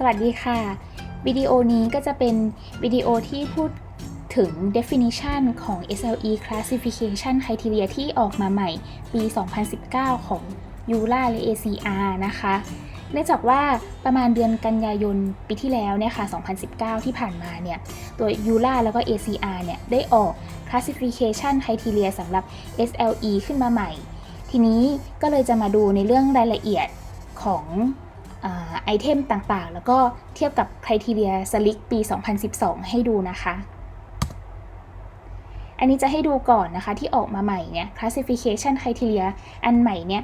สวัสดีค่ะ วิดีโอนี้ก็จะเป็นวิดีโอที่พูดถึง definition ของ SLE classification criteria ที่ออกมาใหม่ปี 2019 ของ ULA และ ACR นะคะ เนื่องจากว่าประมาณเดือนกันยายนปีที่แล้วเนี่ยค่ะ 2019 ที่ผ่านมาเนี่ย ตัว ULA แล้วก็ ACR เนี่ย ได้ออก classification criteria สำหรับ SLE ขึ้นมาใหม่ ทีนี้ก็เลยจะมาดูในเรื่องรายละเอียดของ ไอเทมต่างๆ แล้วก็เทียบกับ Criteria Slick ปี 2012 ให้ดูนะคะ อันนี้จะให้ดูก่อนนะคะที่ออกมาใหม่เนี่ย Classification Criteria อันใหม่เนี่ย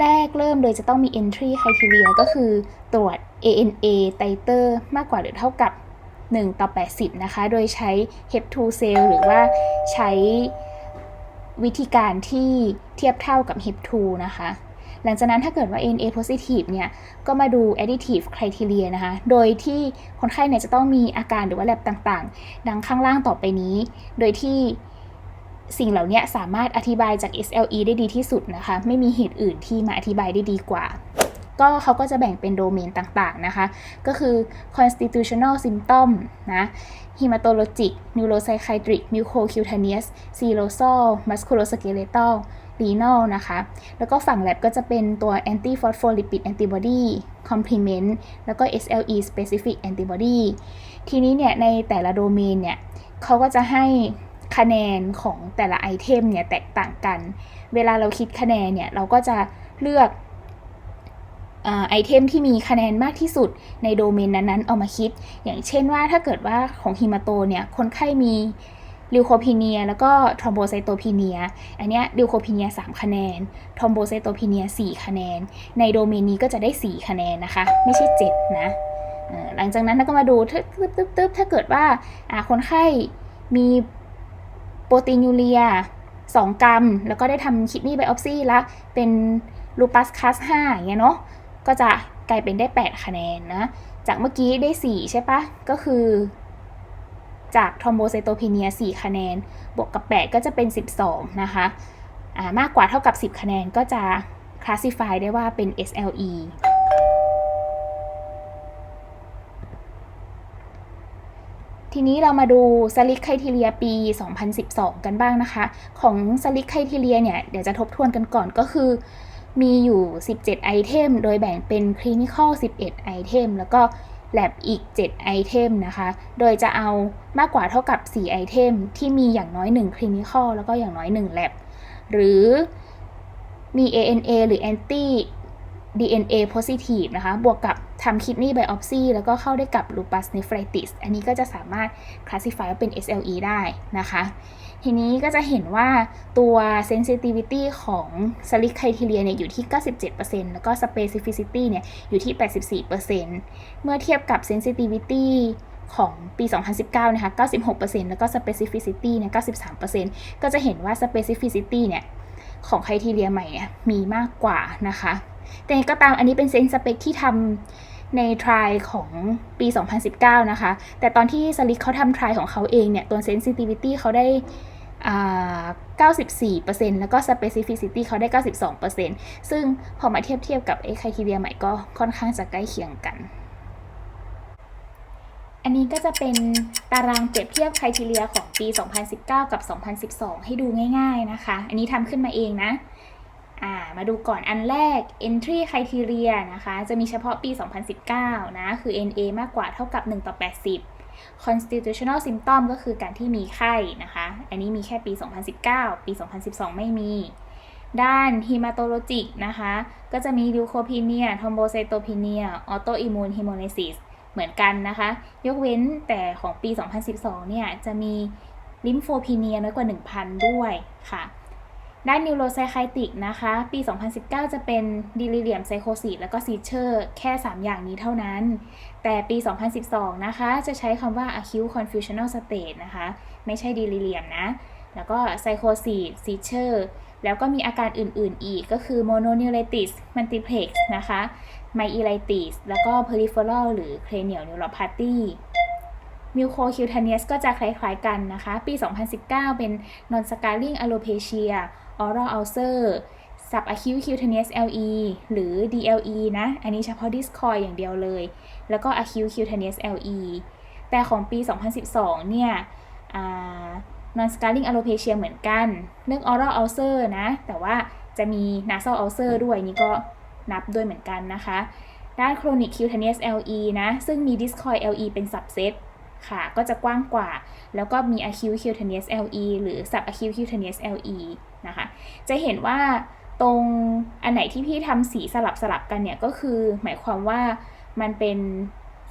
แรกเริ่มเลยจะต้องมี Entry Criteria ก็คือตรวจ ANA titer มากกว่าหรือเท่ากับ 1 ต่อ 80 นะคะ โดยใช้ HEP2 cell หรือว่าใช้วิธีการที่เทียบเท่ากับ HEP2 นะคะ หลังจากนั้นถ้าเกิดว่า NA positive เนี่ย ก็มาดู additive criteria นะคะ โดยที่คนไข้เนี่ยจะต้องมีอาการหรือว่าแลบต่างๆ ดังข้างล่างต่อไปนี้ โดยที่สิ่งเหล่านี้สามารถอธิบายจาก SLE ได้ดีที่สุดนะคะ ไม่มีเหตุอื่นที่มาอธิบายได้ดีกว่าก็เขาก็จะแบ่งเป็นโดเมนต่างๆนะคะ ก็คือ constitutional symptom นะ hematologic neuropsychiatric mucocutaneous serosal musculoskeletal renal นะคะ แล้วก็ฝั่ง lab ก็จะเป็นตัว anti phospholipid antibody complement แล้วก็ SLE specific antibody ทีนี้เนี่ยในแต่ละโดเมนเนี่ยเขาก็จะให้คะแนนของแต่ละไอเทมเนี่ยแตกต่างกัน เวลาเราคิดคะแนนเนี่ยเราก็จะเลือกไอเทมที่มีคะแนนมากที่สุดในโดเมนนั้นๆ เอามาคิด อย่างเช่นว่าถ้าเกิดว่าของฮิมาโตเนี่ยคนไข้มี ลิวโคพีเนีย แล้วก็ทรอมโบไซโตพีเนีย อันเนี้ยลิวโคพีเนีย 3 คะแนน ทรอมโบไซโตพีเนีย 4 คะแนน ในโดเมนนี้ก็จะได้ 4 คะแนนนะคะ ไม่ใช่ 7 นะ หลังจากนั้นเราก็มาดูตึ๊บตึ๊บตึ๊บถ้าเกิดว่าคนไข้มีโปรตีนยูเรีย 2 กรัม แล้วก็ได้ทำคิดนี่ไบออปซี่ละ เป็นลูปัสคัส5อย่างเงี้ยเนาะ ก็จะกลายเป็นได้ 8 คะแนนนะ จากเมื่อกี้ได้ 4 ใช่ปะ ก็คือ จากทรอมโบไซโตพีเนีย4คะแนน บวกกับ 8 ก็จะเป็น 12 นะคะมากกว่าเท่ากับ 10 คะแนนก็จะคลาสสิฟายได้ว่าเป็น SLE ทีนี้เรามาดูสลิกไคทีเรียปี 2012 กันบ้างนะคะ ของสลิกไคทีเรียเนี่ย เดี๋ยวจะทบทวนกันก่อนก็คือ มีอยู่ 17 ไอเทม โดยแบ่งเป็นคลินิคอล11 ไอเทม แล้วก็ lab อีก 7 ไอเทมนะคะ โดยจะเอามากกว่าเท่ากับ 4 ไอเทม ที่มีอย่างน้อย 1 clinical แล้วก็อย่างน้อย 1 lab หรือมี ANA หรือ anti DNA positive นะคะ บวกกับทำ kidney biopsy แล้วก็เข้าได้กับ lupus nephritis อันนี้ก็จะสามารถ classify ว่าเป็น SLE ได้นะคะ ทีนี้ก็จะเห็นว่าตัว sensitivity ของ slick criteria เนี่ยอยู่ที่ 97%แล้วก็ specificity เนี่ยอยู่ที่ 84%เมื่อเทียบกับ sensitivity ของปี 2019 นะคะ 96%แล้วก็ specificity เนี่ย 93%ก็จะเห็นว่า specificity เนี่ย ของ criteria ใหม่เนี่ยมีมากกว่านะคะ แต่ก็ตามอันนี้เป็นเซนสเปคที่ทำในทริของปี 2019 นะคะ แต่ตอนที่สลิกเขาทำทริของเขาเองเนี่ย ตัวเซนซิทิวิตี้เขาได้ 94%แล้วก็ specificity เขาได้ 92%ซึ่งพอมาเทียบเทียบกับไอ้ criteria ใหม่ก็ค่อนข้างจะใกล้เคียงกัน อันนี้ก็จะเป็นตารางเปรียบเทียบครทีเรียของปี 2019 กับ 2012 ให้ดูง่ายๆนะคะ อันนี้ทำขึ้นมาเองนะามาดูก่อนอันแรก entry criteria นะคะ จะมีเฉพาะปี 2019 นะ คือ NA มากกว่าเท่ากับ 1 ต่อ 80 constitutional symptom ก็คือการที่มีไข้นะคะ อันนี้มีแค่ปี 2019 ปี 2012 ไม่มี ด้าน hematologic นะคะ ก็จะมี leukopenia thrombocytopenia autoimmune hemolysis เหมือนกันนะคะ ยกเว้นแต่ของปี 2012 เนี่ย จะมีลิมโฟพีเนียน้อยกว่า 1,000 ด้วยค่ะ ด้านนิวโรไซไคลติกนะคะ ปี 2019 จะเป็นดิลิเลียมไซโคซิสแล้วก็ซีเชอร์แค่ 3 อย่างนี้เท่านั้น แต่ปี 2012 นะคะ จะใช้คำว่า acute confusional state นะคะ ไม่ใช่ดิลิเลียมนะ แล้วก็ไซโคซิสซีเชอร์แล้วก็มีอาการอื่นๆ อีกก็คือ mononeuritis multiplex นะคะ myelitis แล้วก็ peripheral หรือ cranial neuropathy mucocutaneous ก็จะคล้ายๆกันนะคะ ปี 2019 เป็น non scarring alopecia oral ulcer subacute cutaneous LE หรือ DLE นะ อันนี้เฉพาะ discoid อย่างเดียวเลย แล้วก็ acute cutaneous LE แต่ของปี 2012 เนี่ย non scarring alopecia เหมือนกัน เรื่อง oral ulcer นะ แต่ว่าจะมี nasal ulcer ด้วยนี่ก็นับด้วยเหมือนกันนะคะ ด้าน chronic cutaneous LE นะ ซึ่งมี discoid LE เป็น subset ค่ะ ก็จะกว้างกว่า แล้วก็มี acute cutaneous LE หรือ subacute cutaneous LE นะคะ จะเห็นว่าตรงอันไหนที่พี่ทำสีสลับสลับกันเนี่ยก็คือหมายความว่ามันเป็น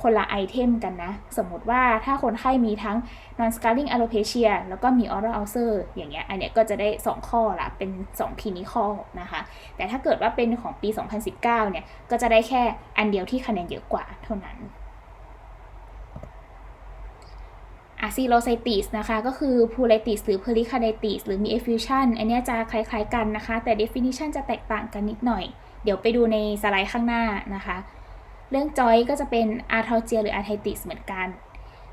คนละไอเทมกันนะ สมมติว่าถ้าคนไข้มีทั้ง non scarring alopecia แล้วก็มี oral ulcer อย่างเงี้ย อันเนี้ยก็จะได้ 2 ข้อละ เป็น 2 clinical นะคะ แต่ถ้าเกิดว่าเป็นของปี 2019 เนี่ย ก็จะได้แค่อันเดียวที่คะแนนเยอะกว่าเท่านั้น อะซีโรไซติสนะคะ ก็คือพูไลติสหรือเพลิคาไดติสหรือมีเอฟิวชันอันนี้จะคล้าย ๆ กันนะคะ แต่ definition จะแตกต่างกันนิดหน่อย เดี๋ยวไปดูในสไลด์ข้างหน้านะคะ เรื่องจอยก็จะเป็นอาร์ท l เจียหรืออาร์ไทติสเหมือนกัน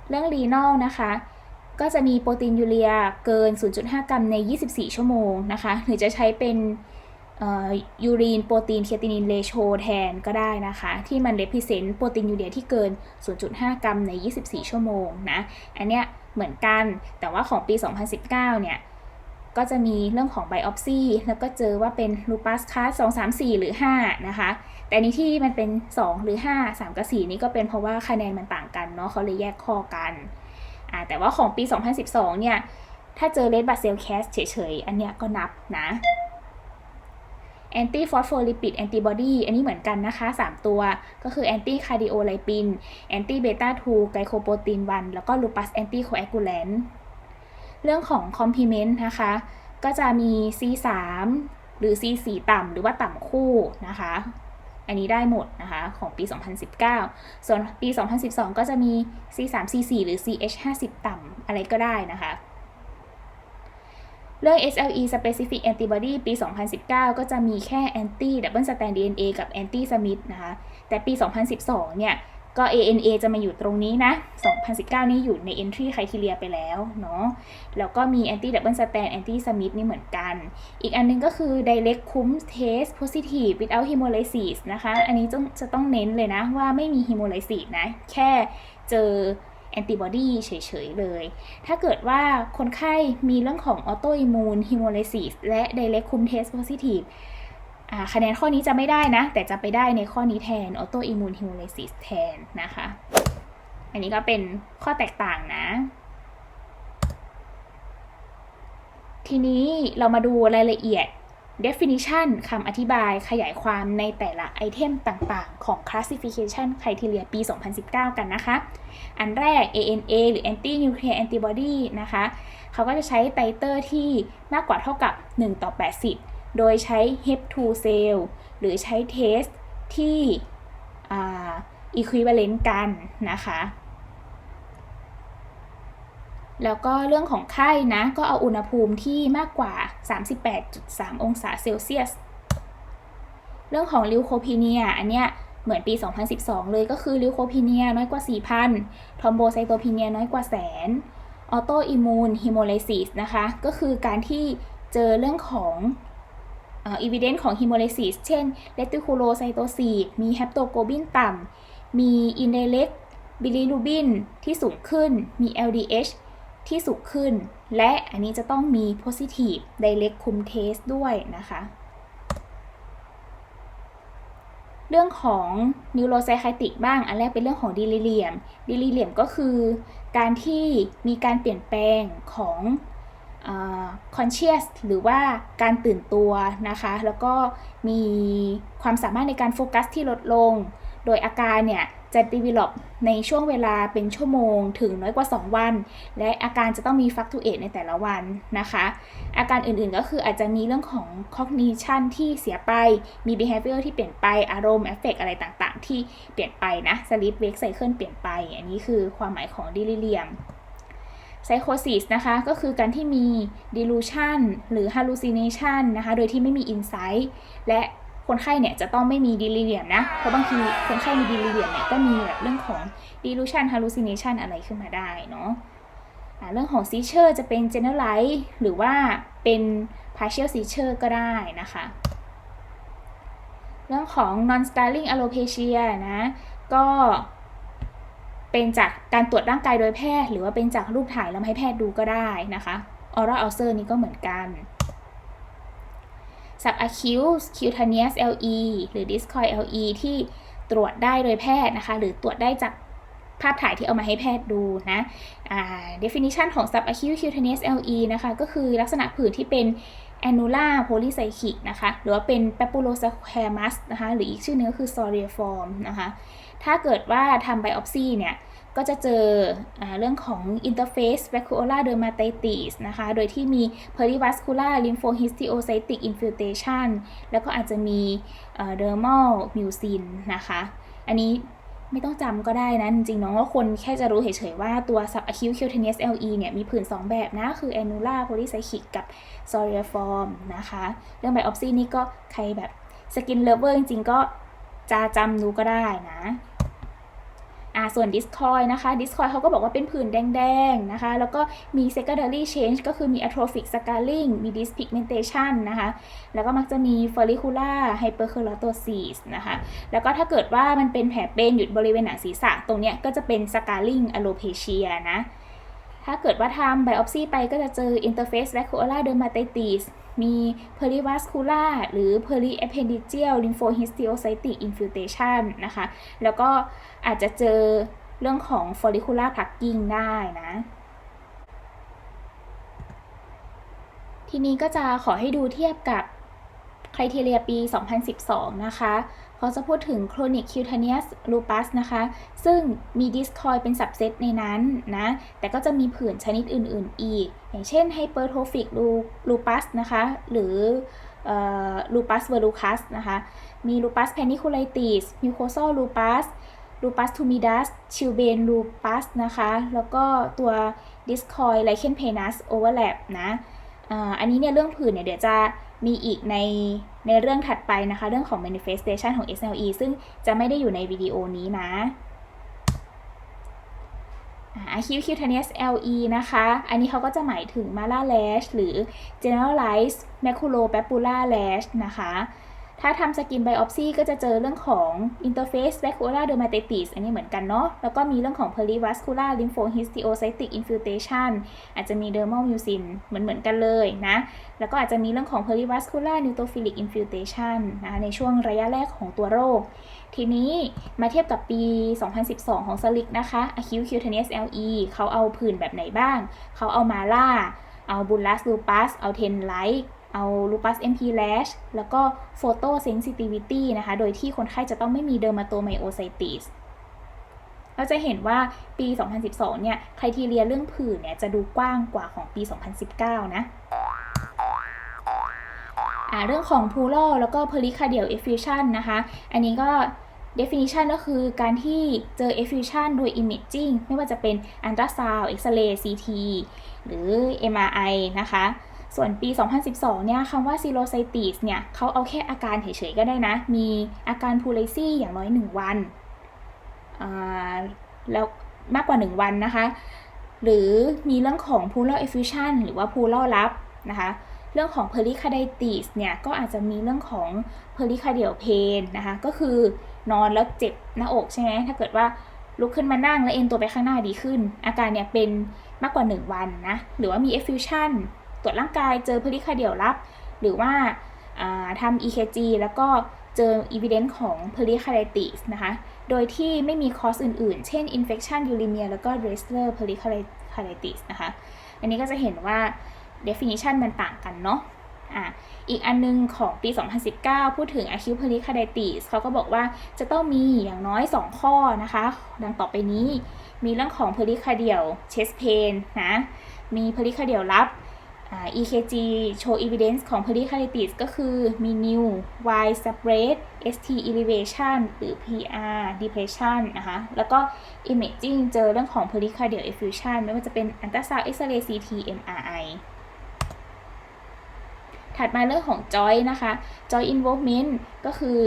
เรื่องรีนอลนะคะ ก็จะมีโปรตีนยูเรียเกิน 0.5 กรัมใน 24 ชั่วโมงนะคะ หรือจะใช้เป็น ยูรีนโปรตีนเคตินินเลโชแทนก็ได้นะคะ ที่มันเ e พ r เซนต์โปรตีนยูเรียที่เกิน 0.5 กรัมใน 24 ชั่วโมงนะ อันเนี้ยเหมือนกันแต่ว่าของปี 2019 เนี่ย ก็จะมีเรื่องของไบออปซีแล้วก็เจอว่าเป็นลูปัสคัส2 3 4 หรือ 5 นะคะ แต่นี้ที่มันเป็น 2 หรือ 5 3 กับ 4 นี่ก็เป็นเพราะว่าคะแนนมันต่างกันเนาะเขาเลยแยกข้อกันอ่าแต่ว่าของปี 2012 เนี่ย ถ้าเจอเลดบัตเซลแคสเฉยๆ อันเนี้ยก็นับนะ แอนตี้ฟอสโฟลิปิดแอนติบอดีอันนี้เหมือนกันนะคะ 3 ตัวก็คือแอนตี้คาร์ดิโอไลปินแอนตี้เบต้า2ไกโคโปรตีน1แล้วก็ลูปัสแอนตี้โคแอกูแลนเรื่องของคอมพ l เมนต์นะคะ ก็จะมี C3 หรือ C4 ต่ำหรือว่าต่ำคู่นะคะ อันนี้ได้หมดนะคะ ของปี 2019 ส่วนปี 2012 ก็จะมี C3 C4 หรือ CH50 ต่ำอะไรก็ได้นะคะ เรื่อง SLE specific antibody ปี 2019 ก็จะมีแค่ anti double strand DNA กับ anti smith นะคะ แต่ปี 2012 เนี่ย ก็ ANA จะมาอยู่ตรงนี้นะ 2019 นี้อยู่ใน entry criteria ไปแล้วเนาะ แล้วก็มี anti double strand anti smith นี่เหมือนกัน อีกอันนึงก็คือ direct cum test positive without hemolysis นะคะ อันนี้จะต้องเน้นเลยนะว่าไม่มี hemolysis นะ แค่เจอ แอนติบอดีเฉยๆเลย ถ้าเกิดว่าคนไข้มีเรื่องของออโตอิมูนฮิโมไลซิสและ direct cum test positive คะแนนข้อนี้จะไม่ได้นะ แต่จะไปได้ในข้อนี้แทนออโตอิมูนฮิโมไลซิสแทนนะคะ อันนี้ก็เป็นข้อแตกต่างนะทีนี้เรามาดูรายละเอียด definition คำอธิบายขยายความในแต่ละไอเทมต่างๆ ของ classification criteria ปี 2019 กันนะคะ อันแรก ANA หรือ anti nuclear antibody นะคะ เขาก็จะใช้ไตเตอร์ที่มากกว่าเท่ากับ 1 ต่อ 80 โดยใช้ HEP2 cell หรือใช้เทสที่ equivalent กันนะคะ แล้วก็เรื่องของไข้นะ ก็เอาอุณหภูมิที่มากกว่า 38.3 องศาเซลเซียส เรื่องของลิวโคพีเนีย อันเนี้ยเหมือนปี 2012 เลยก็คือลิวโคพีเนียน้อยกว่า 4,000 ทอมโบไซโตพีเนียน้อยกว่าแสน ออโตอิมูนฮิโมไลซิสนะคะ ก็คือการที่เจอเรื่องของอีวิเดนซ์ของฮิโมไลซิสเช่นเลติคูโลไซโตซีมีแฮปโตโกบินต่ำ มีอินเดเล็กบิลิรูบินที่สูงขึ้น มี LDH ที่สูงขึ้น และอันนี้จะต้องมี positive direct cum test ด้วยนะคะ เรื่องของ neuropsychiatric บ้าง อันแรกเป็นเรื่องของ delirium delirium ก็คือการที่มีการเปลี่ยนแปลงของ conscious หรือว่าการตื่นตัวนะคะ แล้วก็มีความสามารถในการโฟกัสที่ลดลง โดยอาการเนี่ย จะ develop ในช่วงเวลาเป็นชั่วโมงถึงน้อยกว่า 2 วัน และอาการจะต้องมี fluctuate ในแต่ละวันนะคะ อาการอื่นๆก็คืออาจจะมีเรื่องของ cognition ที่เสียไป มี behavior ที่เปลี่ยนไป อารมณ์ effect อะไรต่างๆ ที่เปลี่ยนไปนะ sleep wake cycle เปลี่ยนไป อันนี้คือความหมายของ delirium psychosis นะคะก็คือการที่มี delusion หรือ hallucination นะคะ โดยที่ไม่มี insight และ คนไข้เนี่ยจะต้องไม่มี delirium นะ เพราะบางทีคนไข้มี delirium เนี่ยก็มีแบบเรื่องของ delusion hallucination อะไรขึ้นมาได้เนาะเรื่องของ seizure จะเป็น generalize หรือว่าเป็น partial seizure ก็ได้นะคะ เรื่องของ non scarring alopecia นะ ก็เป็นจากการตรวจร่างกายโดยแพทย์ หรือว่าเป็นจากรูปถ่ายแล้วมาให้แพทย์ดูก็ได้นะคะ oral ulcer นี้ก็เหมือนกัน subacute cutaneous LE หรือ discoid LE ที่ตรวจได้โดยแพทย์นะคะ หรือตรวจได้จากภาพถ่ายที่เอามาให้แพทย์ดูนะ definition ของ subacute cutaneous LE นะคะ ก็คือลักษณะผื่นที่เป็น annular polycyclic นะคะ หรือว่าเป็น papulosquamous นะคะ หรืออีกชื่อนึงก็คือ soriform นะคะ ถ้าเกิดว่าทำ biopsy เนี่ย ก็จะเจออเรื่องของ interface vacuolar dermatitis นะคะ โดยที่มี perivascular lymphohistiocytic infiltration แล้วก็อาจจะมี dermal mucin นะคะ อันนี้ไม่ต้องจำก็ได้นะ จริงๆเนาะว่าคนแค่จะรู้เฉยๆว่าตัว subacute cutaneous LE เนี่ยมีผื่น2 แบบนะ คือ annular polycyclic กับ s o r i f o r m นะคะ เรื่อง biopsy นี่ก็ใครแบบ skin lover จริงๆก็จะจำดูก็ได้นะ อ่าส่วน discoid นะคะ discoid เขาก็บอกว่าเป็นผื่นแดงๆนะคะ แล้วก็มี secondary change ก็คือมี atrophic scarring มี dyspigmentation นะคะ แล้วก็มักจะมี follicular hyperkeratosis นะคะ แล้วก็ถ้าเกิดว่ามันเป็นแผลเป็นอยู่บริเวณหนังศีรษะ ตรงเนี้ยก็จะเป็น scarring alopecia นะ ถ้าเกิดว่าทำ biopsy ไปก็จะเจอ interface vacuolar dermatitis มี perivascular หรือ periappendigeal lymphohistiocytic infiltration นะคะ แล้วก็อาจจะเจอเรื่องของ follicular plugging ได้นะ ทีนี้ก็จะขอให้ดูเทียบกับค r i เ e เ i ียปี 2012 นะคะ เขาจะพูดถึง chronic cutaneous lupus นะคะ ซึ่งมี discoid เป็น subset ในนั้นนะ แต่ก็จะมีผื่นชนิดอื่น ๆ อีก อย่างเช่น hypertrophic lupus นะคะ หรือ lupus verrucous นะคะ มี lupus Panniculitis, mucosal lupus lupus tumidus chilblain lupus นะคะ แล้วก็ตัว discoid lichen planus overlap นะอันนี้เนี่ยเรื่องผื่นเนี่ยเดี๋ยวจะมีอีกใน ในเรื่องถัดไปนะคะ เรื่องของ manifestation ของ SLE ซึ่งจะไม่ได้อยู่ในวิดีโอนี้นะอาคิวคิวทเนส LE นะคะ อันนี้เขาก็จะหมายถึง mala lash หรือ generalized maculopapular rash นะคะ ถ้าทำสกินไบออปซีก็จะเจอเรื่องของ interface vacuolar dermatitis อันนี้เหมือนกันเนาะ แล้วก็มีเรื่องของ perivascular lymphohistiocytic infiltration อาจจะมี dermal mucin เหมือนเหมือนกันเลยนะ แล้วก็อาจจะมีเรื่องของ perivascular neutrophilic infiltration นะในช่วงระยะแรกของตัวโรค ทีนี้มาเทียบกับปี 2012 ของสลิกนะคะ acute cutaneous LE เขาเอาผื่นแบบไหนบ้าง เขาเอามาล่า เอา bullous lupus เอา ten light เอา lupus MP rash แล้วก็ photo sensitivity นะคะ โดยที่คนไข้จะต้องไม่มี dermatomyositis เราจะเห็นว่าปี 2012 เนี่ยใครทีเรียเรื่องผื่นเนี่ยจะดูกว้างกว่าของปี 2019 นะอ่าเรื่องของ pleural แล้วก็ pericardial effusion นะคะ อันนี้ก็ definition ก็คือการที่เจอ effusion โดย imaging ไม่ว่าจะเป็น ultrasound x-ray CT หรือ MRI นะคะ ส่วนปี 2012 เนี่ยคำว่า serocytes เนี่ยเขาเอาแค่อาการเฉยๆก็ได้นะ มีอาการพูไลซี่อย่างน้อย 1 วัน แล้วมากกว่า 1 วันนะคะ หรือมีเรื่องของ pleural effusion หรือว่า pleural ลับนะคะ เรื่องของ pericarditis เนี่ยก็อาจจะมีเรื่องของ pericardial pain นะคะ ก็คือนอนแล้วเจ็บหน้าอกใช่ไหมถ้าเกิดว่าลุกขึ้นมานั่งแล้วเอ็นตัวไปข้างหน้าดีขึ้น อาการเนี่ยเป็นมากกว่า 1 วันนะ หรือว่ามี effusion ตรวจร่างกายเจอพลิคาเดียวรับ หรือว่าทำ EKG แล้วก็เจอ evidence ของ pericarditis นะคะ โดยที่ไม่มีคอสอื่นๆ เช่น infection uremia แล้วก็ Dressler pericarditis นะคะ อันนี้ก็จะเห็นว่า definition มันต่างกันเนาะอะอีกอันนึงของปี 2019 พูดถึง acute pericarditis เขาก็บอกว่าจะต้องมีอย่างน้อย 2 ข้อนะคะ ดังต่อไปนี้ มีเรื่องของ pericardial chest pain นะ มี pericardial รับ EKG show evidence ของ pericarditis ก็คือมี new wide spread ST elevation หรือ PR depression นะคะ แล้วก็ imaging เจอเรื่องของ pericardial effusion ไม่ว่าจะเป็น ultrasound X-ray CT MRI ถัดมาเรื่องของ joint นะคะ joint involvement ก็คือ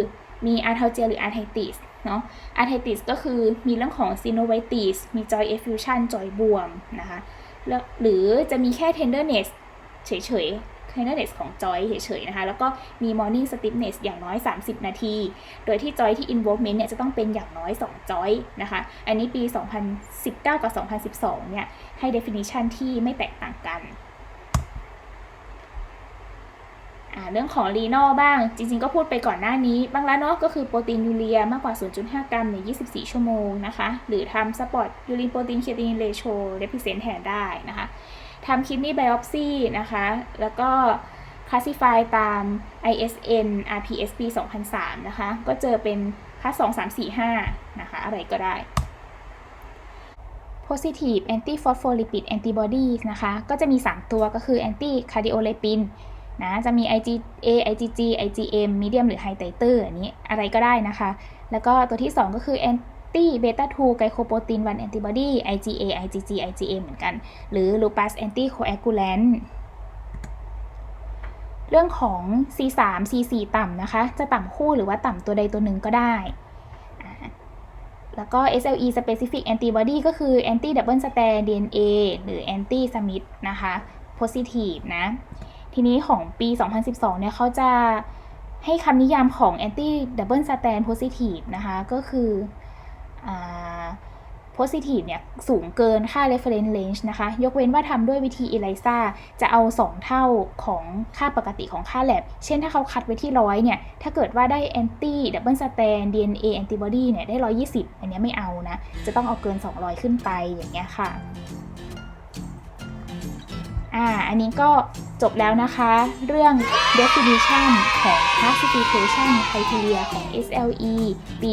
มี arthalgia หรือ arthritis เนาะ arthritis ก็คือมีเรื่องของ synovitis มี joint effusion joint บวมนะคะหรือจะมีแค่ tenderness เฉยๆ tenderness ของจอยเฉยๆนะคะ แล้วก็มี morning stiffness อย่างน้อย 30 นาที โดยที่จอยที่ involvement เนี่ยจะต้องเป็นอย่างน้อย 2 จอยนะคะ อันนี้ปี 2019 กับ 2012 เนี่ย ให้ definition ที่ไม่แตกต่างกันเรื่องของรีนอลบ้าง จริงๆ ก็พูดไปก่อนหน้านี้บ้างแล้วเนาะก็คือโปรตีนยูเรียมากกว่า 0.5 กรัม ใน 24 ชั่วโมงนะคะ หรือทำสปอร์ตยูรินโปรตีนเคตินินเรโชเรพิเซนแทนได้นะคะ ทำคิดนี่ไบออปซีนะคะ แล้วก็คลาสสิฟายตาม ISN RPS ปี 2003 นะคะ ก็เจอเป็นคลาส2 3 4 5 นะคะ อะไรก็ได้ positive anti phospholipid antibodies นะคะ ก็จะมี 3 ตัวก็คือ anti cardiolipin นะ จะมี IgA IgG IgM medium หรือ high titer อันนี้อะไรก็ได้นะคะ แล้วก็ตัวที่ 2 ก็คือ anti ตี้เบต้า2ไกโคโปรตีน1แอนติบอดี IgA IgG IgM เหมือนกัน หรือลูปัสแอนตี้โคแอกูแลนเรื่องของ C3 C4 ต่ำนะคะ จะต่ำคู่หรือว่าต่ำตัวใดตัวหนึ่งก็ได้ แล้วก็ SLE specific antibody ก็คือ anti double strand DNA หรือ anti smith นะคะ positive นะ ทีนี้ของปี 2012 เนี่ยเขาจะให้คำนิยามของ anti double strand positive นะคะ ก็คือ positive เนี่ยสูงเกินค่า reference range นะคะ ยกเว้นว่าทำด้วยวิธี ELISA จะเอา 2 เท่าของค่าปกติของค่า lab เช่นถ้าเขาคัดไว้ที่100เนี่ย ถ้าเกิดว่าได้ anti double strand DNA antibody เนี่ยได้ 120 อันนี้ไม่เอานะ จะต้องเอาเกิน 200 ขึ้นไปอย่างเงี้ยค่ะ อ่า อันนี้ก็จบแล้วนะคะ เรื่อง definition ของ classification criteria ของ SLE ปี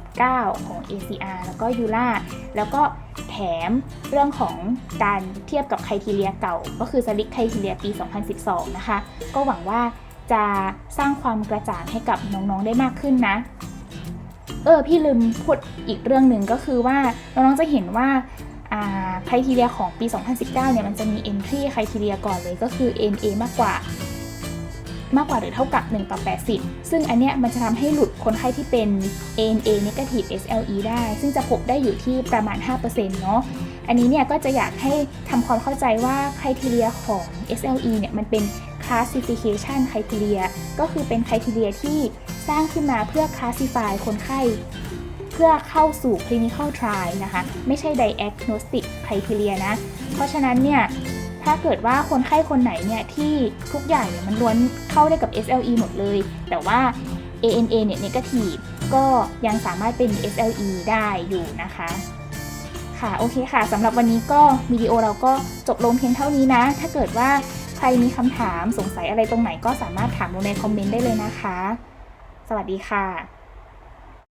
2019 ของ ACR แล้วก็ ULA แล้วก็แถมเรื่องของการเทียบกับ criteria เก่า ก็คือ SLIC criteria ปี 2012 นะคะ ก็หวังว่าจะสร้างความกระจ่างให้กับน้องๆได้มากขึ้นนะ เออ พี่ลืมพูดอีกเรื่องหนึ่งก็คือว่าน้องๆจะเห็นว่า ค r i ทีเรียของปี 2019 เนี่ยมันจะมี entry ค r i ทีเรียก่อนเลยก็คือ NA มากกว่ามากกว่าหรือเท่ากับ 1 ต่อ 80 ซึ่งอันเนี้ยมันจะทำให้หลุดคนไข้ที่เป็น ANA negative SLE ได้ ซึ่งจะพบได้อยู่ที่ประมาณ 5%เนาะ อันนี้เนี่ยก็จะอยากให้ทำความเข้าใจว่าค r i ทีเรียของ SLE เนี่ยมันเป็น classification criteria ก็คือเป็น criteria ที่สร้างขึ้นมาเพื่อ classify คนไข้ พื่อเข้าสู่ clinical trial นะคะ ไม่ใช่ diagnostic criteria นะ เพราะฉะนั้นเนี่ย ถ้าเกิดว่าคนไข้คนไหนเนี่ย ที่ทุกอย่างเนี่ยมันล้วนเข้าได้กับ SLE หมดเลย แต่ว่า ANA เนี่ย negative ก็ยังสามารถเป็น SLE ได้อยู่นะคะ ค่ะ โอเคค่ะสำหรับวันนี้ก็วิดีโอเราก็จบลงเพียงเท่านี้นะ ถ้าเกิดว่าใครมีคำถามสงสัยอะไรตรงไหนก็สามารถถามลงในคอมเมนต์ได้เลยนะคะ สวัสดีค่ะ